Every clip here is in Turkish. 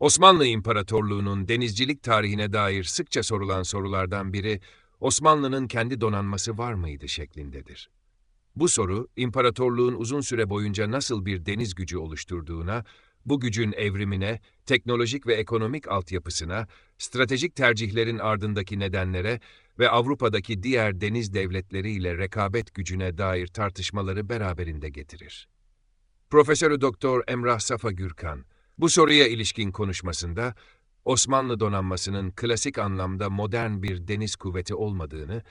Osmanlı İmparatorluğu'nun denizcilik tarihine dair sıkça sorulan sorulardan biri, Osmanlı'nın kendi donanması var mıydı şeklindedir. Bu soru, imparatorluğun uzun süre boyunca nasıl bir deniz gücü oluşturduğuna, bu gücün evrimine, teknolojik ve ekonomik altyapısına, stratejik tercihlerin ardındaki nedenlere ve Avrupa'daki diğer deniz devletleriyle rekabet gücüne dair tartışmaları beraberinde getirir. Profesörü Doktor Emrah Safa Gürkan, bu soruya ilişkin konuşmasında, Osmanlı donanmasının klasik anlamda modern bir deniz kuvveti olmadığını,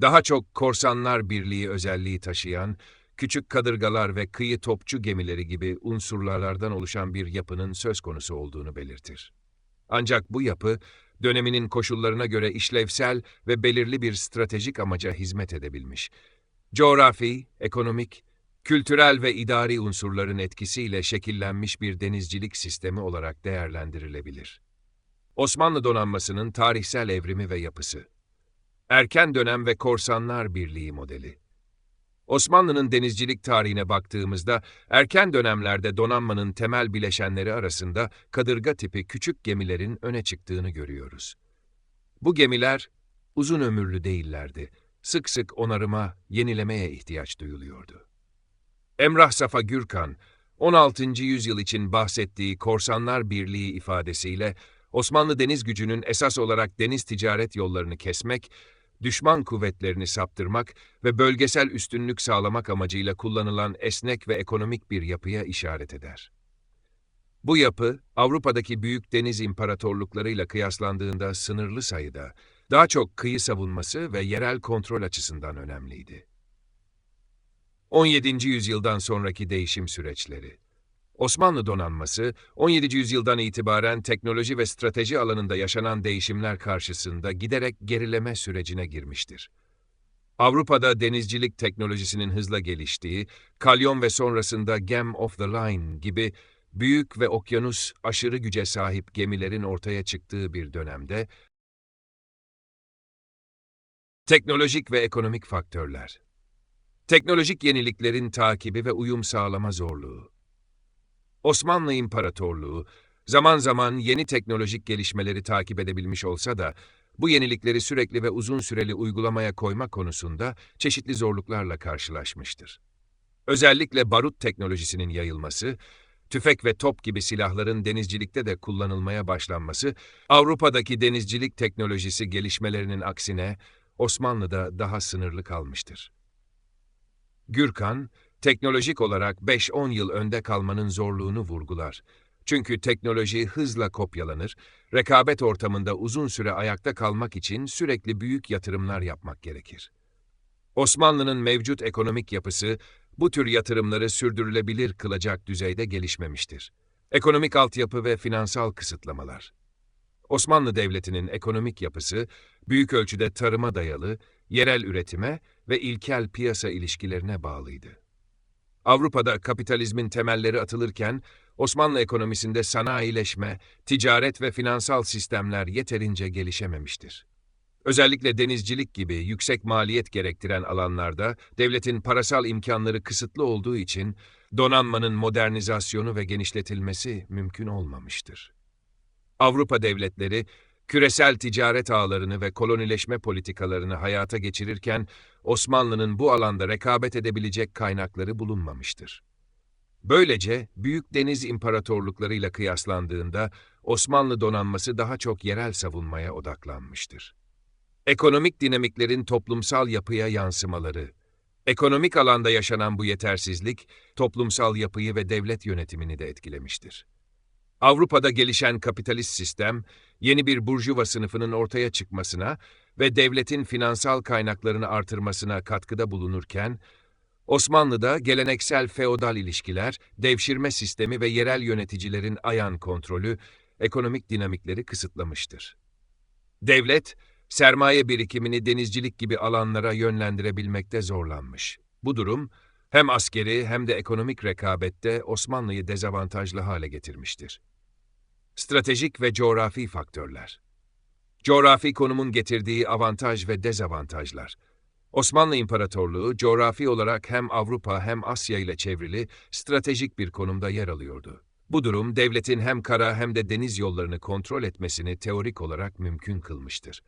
daha çok korsanlar birliği özelliği taşıyan, küçük kadırgalar ve kıyı topçu gemileri gibi unsurlardan oluşan bir yapının söz konusu olduğunu belirtir. Ancak bu yapı, döneminin koşullarına göre işlevsel ve belirli bir stratejik amaca hizmet edebilmiş. Coğrafi, ekonomik, kültürel ve idari unsurların etkisiyle şekillenmiş bir denizcilik sistemi olarak değerlendirilebilir. Osmanlı donanmasının tarihsel evrimi ve yapısı. Erken dönem ve korsanlar birliği modeli. Osmanlı'nın denizcilik tarihine baktığımızda erken dönemlerde donanmanın temel bileşenleri arasında kadırga tipi küçük gemilerin öne çıktığını görüyoruz. Bu gemiler uzun ömürlü değillerdi. Sık sık onarıma, yenilemeye ihtiyaç duyuluyordu. Emrah Safa Gürkan, 16. yüzyıl için bahsettiği Korsanlar Birliği ifadesiyle Osmanlı deniz gücünün esas olarak deniz ticaret yollarını kesmek, düşman kuvvetlerini saptırmak ve bölgesel üstünlük sağlamak amacıyla kullanılan esnek ve ekonomik bir yapıya işaret eder. Bu yapı, Avrupa'daki büyük deniz imparatorluklarıyla kıyaslandığında sınırlı sayıda, daha çok kıyı savunması ve yerel kontrol açısından önemliydi. 17. yüzyıldan sonraki değişim süreçleri. Osmanlı donanması, 17. yüzyıldan itibaren teknoloji ve strateji alanında yaşanan değişimler karşısında giderek gerileme sürecine girmiştir. Avrupa'da denizcilik teknolojisinin hızla geliştiği, kalyon ve sonrasında Gem of the Line gibi büyük ve okyanus aşırı güce sahip gemilerin ortaya çıktığı bir dönemde, teknolojik ve ekonomik faktörler, teknolojik yeniliklerin takibi ve uyum sağlama zorluğu, Osmanlı İmparatorluğu, zaman zaman yeni teknolojik gelişmeleri takip edebilmiş olsa da, bu yenilikleri sürekli ve uzun süreli uygulamaya koyma konusunda çeşitli zorluklarla karşılaşmıştır. Özellikle barut teknolojisinin yayılması, tüfek ve top gibi silahların denizcilikte de kullanılmaya başlanması, Avrupa'daki denizcilik teknolojisi gelişmelerinin aksine Osmanlı'da daha sınırlı kalmıştır. Gürkan, teknolojik olarak 5-10 yıl önde kalmanın zorluğunu vurgular. Çünkü teknoloji hızla kopyalanır, rekabet ortamında uzun süre ayakta kalmak için sürekli büyük yatırımlar yapmak gerekir. Osmanlı'nın mevcut ekonomik yapısı bu tür yatırımları sürdürülebilir kılacak düzeyde gelişmemiştir. Ekonomik altyapı ve finansal kısıtlamalar. Osmanlı Devleti'nin ekonomik yapısı büyük ölçüde tarıma dayalı, yerel üretime ve ilkel piyasa ilişkilerine bağlıydı. Avrupa'da kapitalizmin temelleri atılırken, Osmanlı ekonomisinde sanayileşme, ticaret ve finansal sistemler yeterince gelişememiştir. Özellikle denizcilik gibi yüksek maliyet gerektiren alanlarda devletin parasal imkanları kısıtlı olduğu için donanmanın modernizasyonu ve genişletilmesi mümkün olmamıştır. Avrupa devletleri küresel ticaret ağlarını ve kolonileşme politikalarını hayata geçirirken Osmanlı'nın bu alanda rekabet edebilecek kaynakları bulunmamıştır. Böylece büyük deniz imparatorluklarıyla kıyaslandığında Osmanlı donanması daha çok yerel savunmaya odaklanmıştır. Ekonomik dinamiklerin toplumsal yapıya yansımaları Ekonomik alanda yaşanan bu yetersizlik, toplumsal yapıyı ve devlet yönetimini de etkilemiştir. Avrupa'da gelişen kapitalist sistem, yeni bir burjuva sınıfının ortaya çıkmasına ve devletin finansal kaynaklarını artırmasına katkıda bulunurken, Osmanlı'da geleneksel feodal ilişkiler, devşirme sistemi ve yerel yöneticilerin ayan kontrolü, ekonomik dinamikleri kısıtlamıştır. Devlet, sermaye birikimini denizcilik gibi alanlara yönlendirebilmekte zorlanmış. Bu durum, hem askeri hem de ekonomik rekabette Osmanlı'yı dezavantajlı hale getirmiştir. Stratejik ve coğrafi faktörler. Coğrafi konumun getirdiği avantaj ve dezavantajlar. Osmanlı İmparatorluğu coğrafi olarak hem Avrupa hem Asya ile çevrili stratejik bir konumda yer alıyordu. Bu durum devletin hem kara hem de deniz yollarını kontrol etmesini teorik olarak mümkün kılmıştır.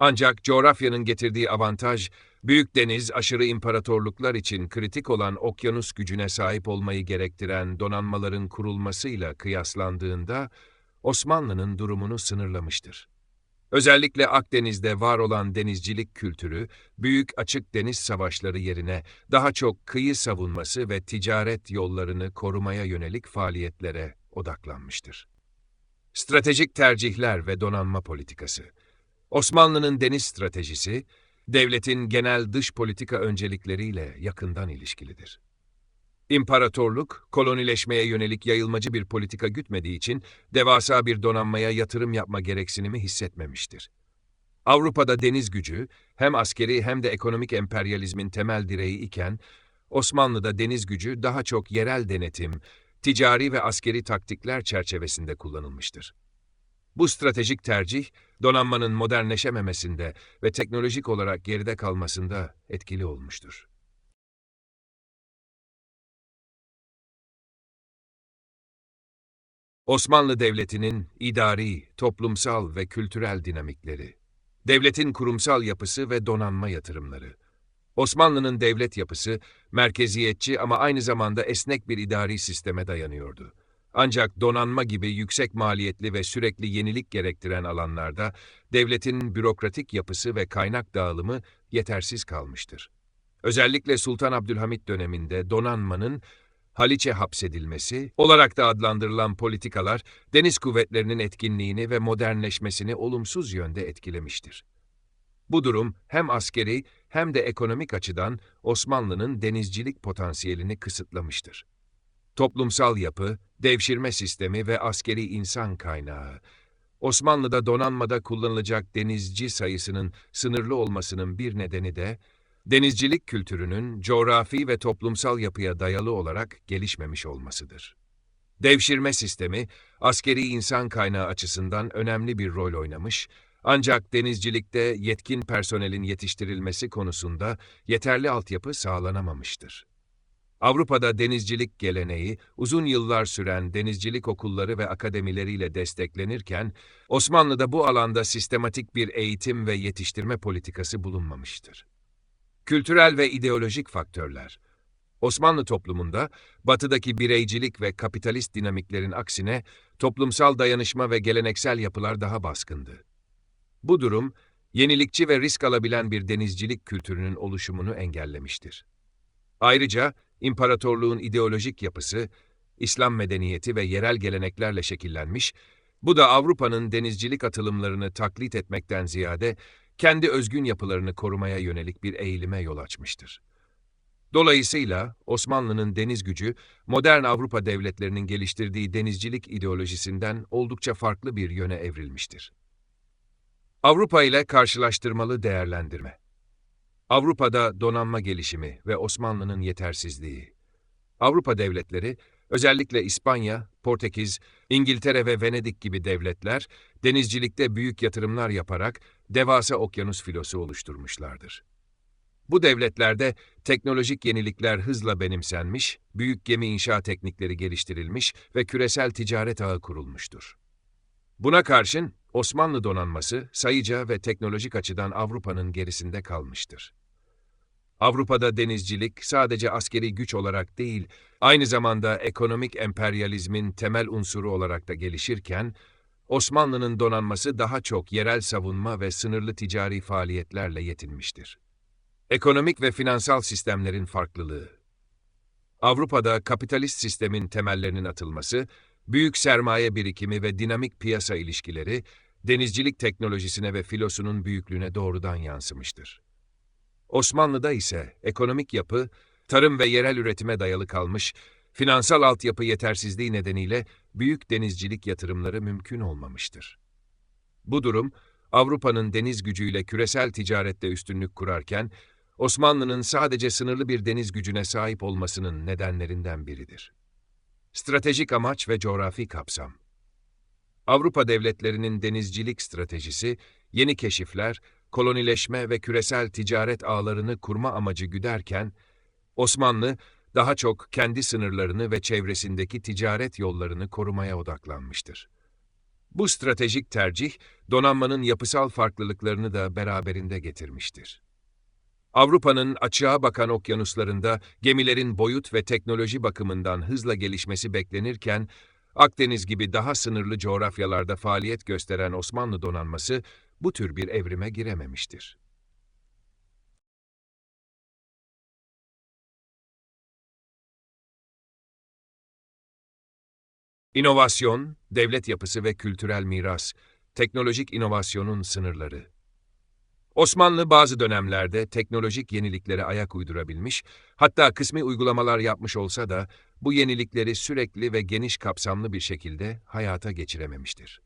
Ancak coğrafyanın getirdiği avantaj, büyük deniz aşırı imparatorluklar için kritik olan okyanus gücüne sahip olmayı gerektiren donanmaların kurulmasıyla kıyaslandığında Osmanlı'nın durumunu sınırlamıştır. Özellikle Akdeniz'de var olan denizcilik kültürü, büyük açık deniz savaşları yerine daha çok kıyı savunması ve ticaret yollarını korumaya yönelik faaliyetlere odaklanmıştır. Stratejik tercihler ve donanma politikası Osmanlı'nın deniz stratejisi, devletin genel dış politika öncelikleriyle yakından ilişkilidir. İmparatorluk, kolonileşmeye yönelik yayılmacı bir politika gütmediği için devasa bir donanmaya yatırım yapma gereksinimi hissetmemiştir. Avrupa'da deniz gücü hem askeri hem de ekonomik emperyalizmin temel direği iken, Osmanlı'da deniz gücü daha çok yerel denetim, ticari ve askeri taktikler çerçevesinde kullanılmıştır. Bu stratejik tercih, donanmanın modernleşememesinde ve teknolojik olarak geride kalmasında etkili olmuştur. Osmanlı Devleti'nin idari, toplumsal ve kültürel dinamikleri, devletin kurumsal yapısı ve donanma yatırımları. Osmanlı'nın devlet yapısı merkeziyetçi ama aynı zamanda esnek bir idari sisteme dayanıyordu. Ancak donanma gibi yüksek maliyetli ve sürekli yenilik gerektiren alanlarda devletin bürokratik yapısı ve kaynak dağılımı yetersiz kalmıştır. Özellikle Sultan Abdülhamit döneminde donanmanın Haliç'e hapsedilmesi olarak da adlandırılan politikalar deniz kuvvetlerinin etkinliğini ve modernleşmesini olumsuz yönde etkilemiştir. Bu durum hem askeri hem de ekonomik açıdan Osmanlı'nın denizcilik potansiyelini kısıtlamıştır. Toplumsal yapı, devşirme sistemi ve askeri insan kaynağı, Osmanlı'da donanmada kullanılacak denizci sayısının sınırlı olmasının bir nedeni de, denizcilik kültürünün coğrafi ve toplumsal yapıya dayalı olarak gelişmemiş olmasıdır. Devşirme sistemi, askeri insan kaynağı açısından önemli bir rol oynamış, ancak denizcilikte yetkin personelin yetiştirilmesi konusunda yeterli altyapı sağlanamamıştır. Avrupa'da denizcilik geleneği, uzun yıllar süren denizcilik okulları ve akademileriyle desteklenirken, Osmanlı'da bu alanda sistematik bir eğitim ve yetiştirme politikası bulunmamıştır. Kültürel ve ideolojik faktörler Osmanlı toplumunda, batıdaki bireycilik ve kapitalist dinamiklerin aksine toplumsal dayanışma ve geleneksel yapılar daha baskındı. Bu durum, yenilikçi ve risk alabilen bir denizcilik kültürünün oluşumunu engellemiştir. Ayrıca, imparatorluğun ideolojik yapısı, İslam medeniyeti ve yerel geleneklerle şekillenmiş, bu da Avrupa'nın denizcilik atılımlarını taklit etmekten ziyade kendi özgün yapılarını korumaya yönelik bir eğilime yol açmıştır. Dolayısıyla Osmanlı'nın deniz gücü, modern Avrupa devletlerinin geliştirdiği denizcilik ideolojisinden oldukça farklı bir yöne evrilmiştir. Avrupa ile karşılaştırmalı değerlendirme Avrupa'da donanma gelişimi ve Osmanlı'nın yetersizliği. Avrupa devletleri, özellikle İspanya, Portekiz, İngiltere ve Venedik gibi devletler, denizcilikte büyük yatırımlar yaparak devasa okyanus filosu oluşturmuşlardır. Bu devletlerde teknolojik yenilikler hızla benimsenmiş, büyük gemi inşa teknikleri geliştirilmiş ve küresel ticaret ağı kurulmuştur. Buna karşın Osmanlı donanması sayıca ve teknolojik açıdan Avrupa'nın gerisinde kalmıştır. Avrupa'da denizcilik sadece askeri güç olarak değil, aynı zamanda ekonomik emperyalizmin temel unsuru olarak da gelişirken, Osmanlı'nın donanması daha çok yerel savunma ve sınırlı ticari faaliyetlerle yetinmiştir. Ekonomik ve finansal sistemlerin farklılığı Avrupa'da kapitalist sistemin temellerinin atılması, büyük sermaye birikimi ve dinamik piyasa ilişkileri, denizcilik teknolojisine ve filosunun büyüklüğüne doğrudan yansımıştır. Osmanlı'da ise ekonomik yapı, tarım ve yerel üretime dayalı kalmış, finansal altyapı yetersizliği nedeniyle büyük denizcilik yatırımları mümkün olmamıştır. Bu durum, Avrupa'nın deniz gücüyle küresel ticarette üstünlük kurarken, Osmanlı'nın sadece sınırlı bir deniz gücüne sahip olmasının nedenlerinden biridir. Stratejik amaç ve coğrafi kapsam Avrupa devletlerinin denizcilik stratejisi, yeni keşifler, kolonileşme ve küresel ticaret ağlarını kurma amacı güderken, Osmanlı, daha çok kendi sınırlarını ve çevresindeki ticaret yollarını korumaya odaklanmıştır. Bu stratejik tercih, donanmanın yapısal farklılıklarını da beraberinde getirmiştir. Avrupa'nın açığa bakan okyanuslarında gemilerin boyut ve teknoloji bakımından hızla gelişmesi beklenirken, Akdeniz gibi daha sınırlı coğrafyalarda faaliyet gösteren Osmanlı donanması bu tür bir evrime girememiştir. İnovasyon, devlet yapısı ve kültürel miras, teknolojik inovasyonun sınırları. Osmanlı bazı dönemlerde teknolojik yeniliklere ayak uydurabilmiş, hatta kısmi uygulamalar yapmış olsa da bu yenilikleri sürekli ve geniş kapsamlı bir şekilde hayata geçirememiştir.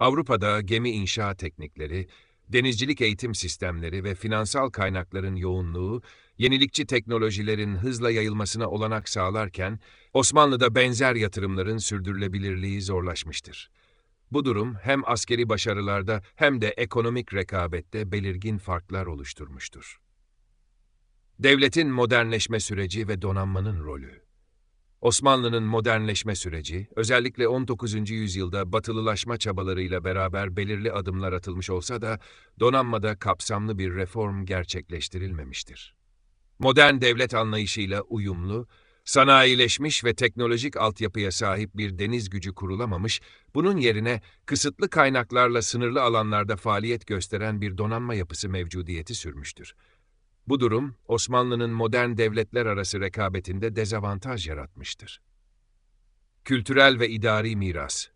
Avrupa'da gemi inşa teknikleri, denizcilik eğitim sistemleri ve finansal kaynakların yoğunluğu, yenilikçi teknolojilerin hızla yayılmasına olanak sağlarken, Osmanlı'da benzer yatırımların sürdürülebilirliği zorlaşmıştır. Bu durum hem askeri başarılarda hem de ekonomik rekabette belirgin farklar oluşturmuştur. Devletin modernleşme süreci ve donanmanın rolü Osmanlı'nın modernleşme süreci, özellikle 19. yüzyılda batılılaşma çabalarıyla beraber belirli adımlar atılmış olsa da, donanmada kapsamlı bir reform gerçekleştirilmemiştir. Modern devlet anlayışıyla uyumlu, sanayileşmiş ve teknolojik altyapıya sahip bir deniz gücü kurulamamış, bunun yerine kısıtlı kaynaklarla sınırlı alanlarda faaliyet gösteren bir donanma yapısı mevcudiyeti sürmüştür. Bu durum, Osmanlı'nın modern devletler arası rekabetinde dezavantaj yaratmıştır. Kültürel ve idari miras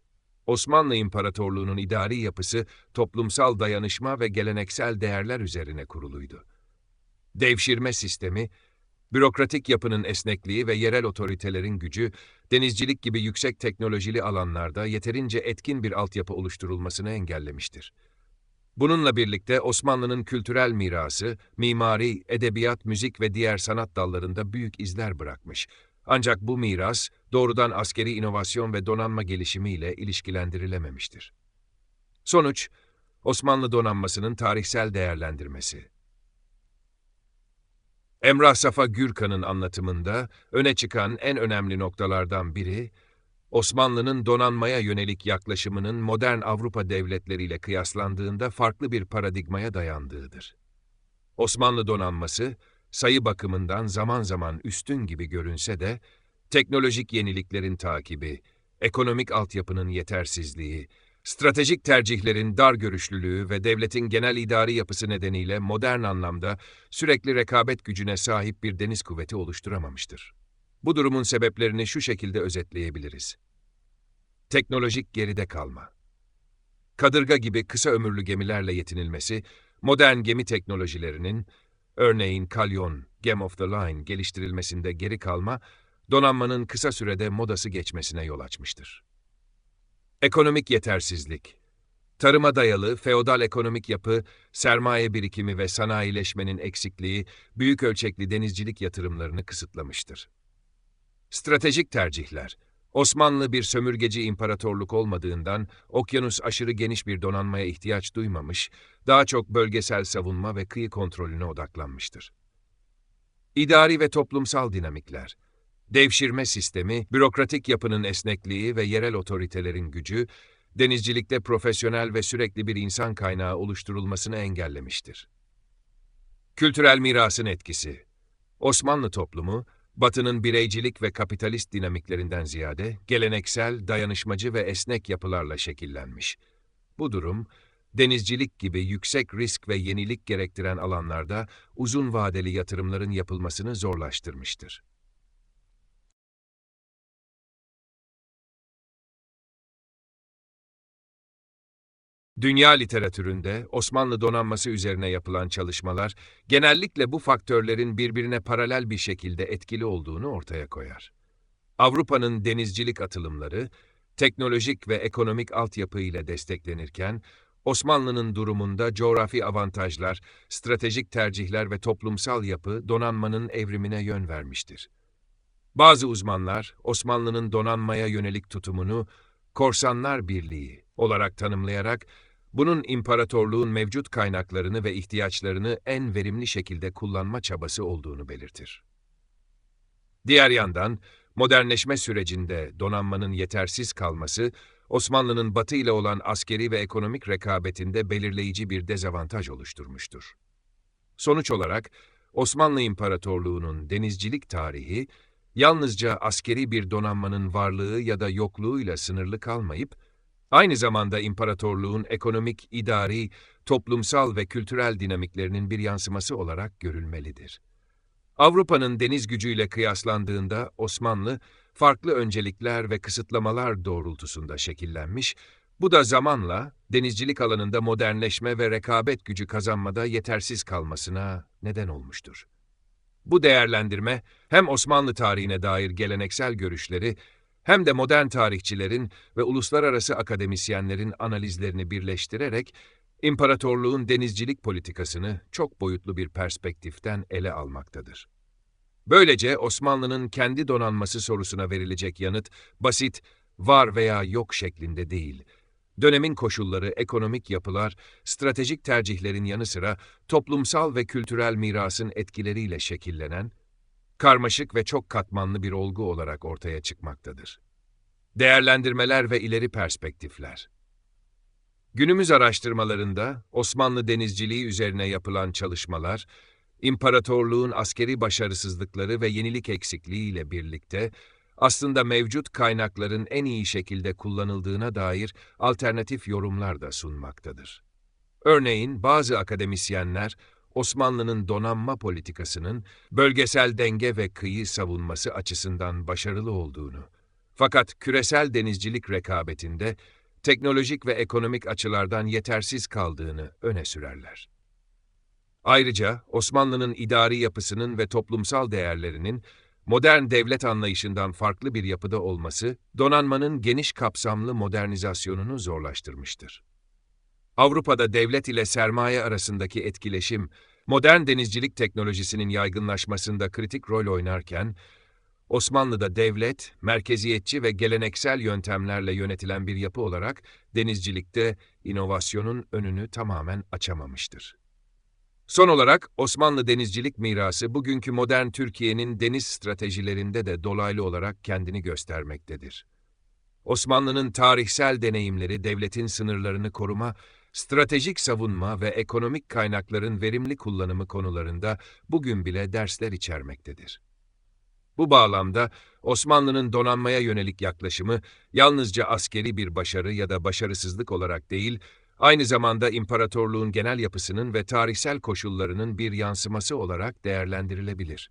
Osmanlı İmparatorluğu'nun idari yapısı toplumsal dayanışma ve geleneksel değerler üzerine kuruluydu. Devşirme sistemi, bürokratik yapının esnekliği ve yerel otoritelerin gücü, denizcilik gibi yüksek teknolojili alanlarda yeterince etkin bir altyapı oluşturulmasını engellemiştir. Bununla birlikte Osmanlı'nın kültürel mirası, mimari, edebiyat, müzik ve diğer sanat dallarında büyük izler bırakmış. Ancak bu miras doğrudan askeri inovasyon ve donanma gelişimiyle ilişkilendirilememiştir. Sonuç, Osmanlı donanmasının tarihsel değerlendirmesi. Emrah Safa Gürkan'ın anlatımında öne çıkan en önemli noktalardan biri, Osmanlı'nın donanmaya yönelik yaklaşımının modern Avrupa devletleriyle kıyaslandığında farklı bir paradigmaya dayandığıdır. Osmanlı donanması, sayı bakımından zaman zaman üstün gibi görünse de, teknolojik yeniliklerin takibi, ekonomik altyapının yetersizliği, stratejik tercihlerin dar görüşlülüğü ve devletin genel idari yapısı nedeniyle modern anlamda sürekli rekabet gücüne sahip bir deniz kuvveti oluşturamamıştır. Bu durumun sebeplerini şu şekilde özetleyebiliriz. Teknolojik geride kalma. Kadırga gibi kısa ömürlü gemilerle yetinilmesi, modern gemi teknolojilerinin, örneğin kalyon, Game of the Line geliştirilmesinde geri kalma, donanmanın kısa sürede modası geçmesine yol açmıştır. Ekonomik yetersizlik Tarıma dayalı feodal ekonomik yapı, sermaye birikimi ve sanayileşmenin eksikliği büyük ölçekli denizcilik yatırımlarını kısıtlamıştır. Stratejik tercihler. Osmanlı bir sömürgeci imparatorluk olmadığından okyanus aşırı geniş bir donanmaya ihtiyaç duymamış, daha çok bölgesel savunma ve kıyı kontrolüne odaklanmıştır. İdari ve toplumsal dinamikler. Devşirme sistemi, bürokratik yapının esnekliği ve yerel otoritelerin gücü, denizcilikte profesyonel ve sürekli bir insan kaynağı oluşturulmasını engellemiştir. Kültürel mirasın etkisi. Osmanlı toplumu, Batı'nın bireycilik ve kapitalist dinamiklerinden ziyade geleneksel, dayanışmacı ve esnek yapılarla şekillenmiş. Bu durum, denizcilik gibi yüksek risk ve yenilik gerektiren alanlarda uzun vadeli yatırımların yapılmasını zorlaştırmıştır. Dünya literatüründe Osmanlı donanması üzerine yapılan çalışmalar genellikle bu faktörlerin birbirine paralel bir şekilde etkili olduğunu ortaya koyar. Avrupa'nın denizcilik atılımları teknolojik ve ekonomik altyapı ile desteklenirken Osmanlı'nın durumunda coğrafi avantajlar, stratejik tercihler ve toplumsal yapı donanmanın evrimine yön vermiştir. Bazı uzmanlar Osmanlı'nın donanmaya yönelik tutumunu Korsanlar Birliği olarak tanımlayarak bunun imparatorluğun mevcut kaynaklarını ve ihtiyaçlarını en verimli şekilde kullanma çabası olduğunu belirtir. Diğer yandan, modernleşme sürecinde donanmanın yetersiz kalması, Osmanlı'nın Batı ile olan askeri ve ekonomik rekabetinde belirleyici bir dezavantaj oluşturmuştur. Sonuç olarak, Osmanlı İmparatorluğu'nun denizcilik tarihi, yalnızca askeri bir donanmanın varlığı ya da yokluğuyla sınırlı kalmayıp, aynı zamanda imparatorluğun ekonomik, idari, toplumsal ve kültürel dinamiklerinin bir yansıması olarak görülmelidir. Avrupa'nın deniz gücüyle kıyaslandığında Osmanlı, farklı öncelikler ve kısıtlamalar doğrultusunda şekillenmiş, bu da zamanla denizcilik alanında modernleşme ve rekabet gücü kazanmada yetersiz kalmasına neden olmuştur. Bu değerlendirme hem Osmanlı tarihine dair geleneksel görüşleri hem de modern tarihçilerin ve uluslararası akademisyenlerin analizlerini birleştirerek imparatorluğun denizcilik politikasını çok boyutlu bir perspektiften ele almaktadır. Böylece Osmanlı'nın kendi donanması sorusuna verilecek yanıt basit, var veya yok şeklinde değil. Dönemin koşulları, ekonomik yapılar, stratejik tercihlerin yanı sıra toplumsal ve kültürel mirasın etkileriyle şekillenen, karmaşık ve çok katmanlı bir olgu olarak ortaya çıkmaktadır. Değerlendirmeler ve ileri perspektifler Günümüz araştırmalarında Osmanlı denizciliği üzerine yapılan çalışmalar, imparatorluğun askeri başarısızlıkları ve yenilik eksikliği ile birlikte aslında mevcut kaynakların en iyi şekilde kullanıldığına dair alternatif yorumlar da sunmaktadır. Örneğin bazı akademisyenler Osmanlı'nın donanma politikasının bölgesel denge ve kıyı savunması açısından başarılı olduğunu, fakat küresel denizcilik rekabetinde teknolojik ve ekonomik açılardan yetersiz kaldığını öne sürerler. Ayrıca Osmanlı'nın idari yapısının ve toplumsal değerlerinin modern devlet anlayışından farklı bir yapıda olması, donanmanın geniş kapsamlı modernizasyonunu zorlaştırmıştır. Avrupa'da devlet ile sermaye arasındaki etkileşim, modern denizcilik teknolojisinin yaygınlaşmasında kritik rol oynarken, Osmanlı'da devlet, merkeziyetçi ve geleneksel yöntemlerle yönetilen bir yapı olarak denizcilikte inovasyonun önünü tamamen açamamıştır. Son olarak Osmanlı denizcilik mirası bugünkü modern Türkiye'nin deniz stratejilerinde de dolaylı olarak kendini göstermektedir. Osmanlı'nın tarihsel deneyimleri devletin sınırlarını koruma, stratejik savunma ve ekonomik kaynakların verimli kullanımı konularında bugün bile dersler içermektedir. Bu bağlamda Osmanlı'nın donanmaya yönelik yaklaşımı yalnızca askeri bir başarı ya da başarısızlık olarak değil, aynı zamanda imparatorluğun genel yapısının ve tarihsel koşullarının bir yansıması olarak değerlendirilebilir.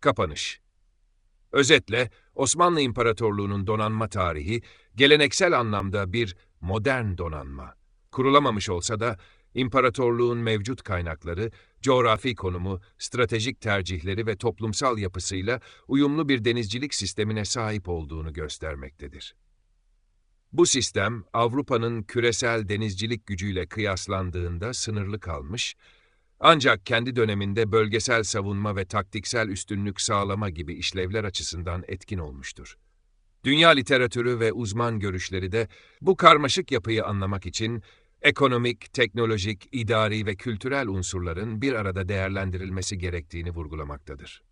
Kapanış Özetle, Osmanlı İmparatorluğu'nun donanma tarihi, geleneksel anlamda bir modern donanma. Kurulamamış olsa da, imparatorluğun mevcut kaynakları, coğrafi konumu, stratejik tercihleri ve toplumsal yapısıyla uyumlu bir denizcilik sistemine sahip olduğunu göstermektedir. Bu sistem, Avrupa'nın küresel denizcilik gücüyle kıyaslandığında sınırlı kalmış, ancak kendi döneminde bölgesel savunma ve taktiksel üstünlük sağlama gibi işlevler açısından etkin olmuştur. Dünya literatürü ve uzman görüşleri de bu karmaşık yapıyı anlamak için ekonomik, teknolojik, idari ve kültürel unsurların bir arada değerlendirilmesi gerektiğini vurgulamaktadır.